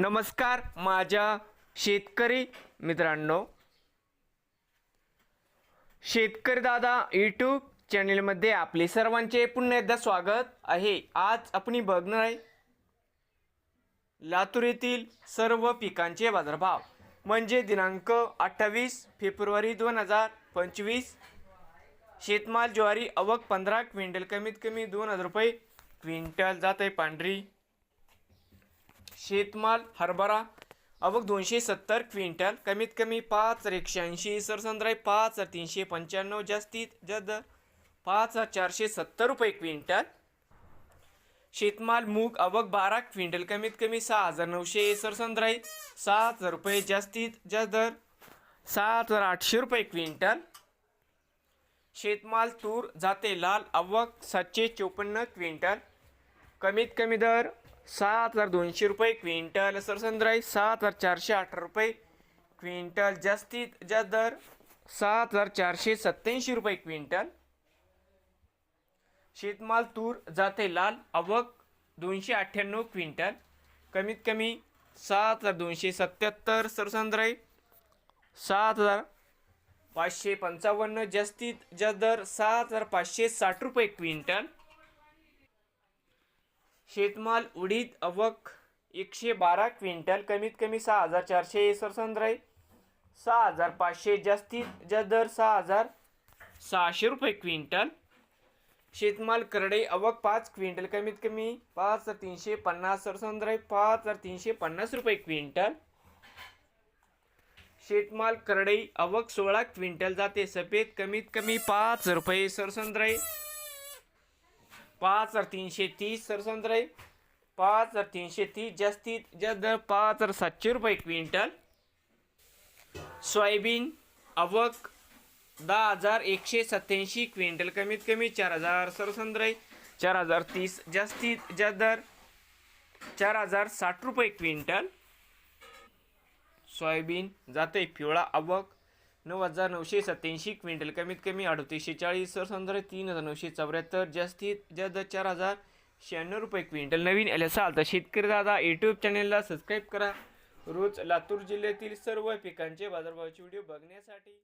नमस्कार माझ्या शेतकरी मित्रांनो. शेतकरी दादा यूट्यूब चॅनेलमध्ये आपले सर्वांचे पुन्हा एकदा स्वागत आहे. आज आपण बघणार आहे लातूर येथील सर्व पिकांचे बाजारभाव. म्हणजे दिनांक अठ्ठावीस फेब्रुवारी दोन हजार पंचवीस. शेतमाल ज्वारी अवक पंधरा क्विंटल कमीत कमी दोन हजार रुपये. क्विंटल जात आहे पांढरी. शेतमाल हरभरा अवघ दोनशे सत्तर क्विंटल कमीत कमी पाच हजार एकशे ऐंशी सरसंद्राई पाच हजार तीनशे पंच्याण्णव जास्तीत जास्त पाच हजार चारशे सत्तर रुपये क्विंटल. शेतमाल मूग अवघ बारा क्विंटल कमीत कमी सहा हजार नऊशे सरसंद्राई सात हजार रुपये जास्तीत जास्त दर सात हजार आठशे रुपये क्विंटल. शेतमाल तूर जाते लाल अवक सातशे चोपन्न क्विंटल कमीत कमी दर सात हजार दोनशे रुपये क्विंटल सरसंद्राई सात हजार चारशे अठरा रुपये क्विंटल जास्तीत जास्त दर सात हजार चारशे सत्याऐंशी रुपये क्विंटल. शेतमाल तूर जाते लाल अवक दोनशे अठ्ठ्याण्णव क्विंटल. कमीत कमी सात हजार दोनशे सत्याहत्तर सरसंद्राई सात हजार पाचशे पंचावन्न जास्तीत जास्त दर सात हजार पाचशे साठ रुपये क्विंटल. शेतमाल उडीद अवक एकशे बारा क्विंटल कमीत कमी सहा हजार चारशे सरसंद्राई सहा हजार पाचशे जास्तीत जास्त दर सहा हजार सहाशे रुपये क्विंटल. शेतमाल करडई अवक पाच क्विंटल कमीत कमी पाच हजार तीनशे पन्नास सरसंद्राई पाच हजार तीनशे पन्नास रुपये क्विंटल. शेतमाल करडई अवक सोळा क्विंटल जाते सफेद कमीत कमी पाच रुपये सरसंद्राई पाच हजार तीनशे तीस सरसंद्राई पाच हजार तीनशे तीस जास्तीत जास्त दर पाच हजार सातशे रुपये क्विंटल. सोयाबीन अवक दहा हजार एकशे सत्याऐंशी क्विंटल. कमीत कमी चार हजार सरसंद्राई चार हजार तीस जास्तीत जास्त दर. चार हजार साठ रुपये क्विंटल. सोयाबीन जाते पिवळा अवक नऊ हजार नऊशे सत्याऐंशी क्विंटल. कमीत कमी अडतीसशे चाळीस सरसंद्र तीन हजार नऊशे चौऱ्याहत्तर जास्तीत जास्त चार हजार शहाण्णव रुपये क्विंटल. नवीन आले असाल तर शेतकरी दादा यूट्यूब चॅनेलला सबस्क्राईब करा. रोज लातूर जिल्ह्यातील सर्व पिकांचे बाजारभावाचे व्हिडिओ बघण्यासाठी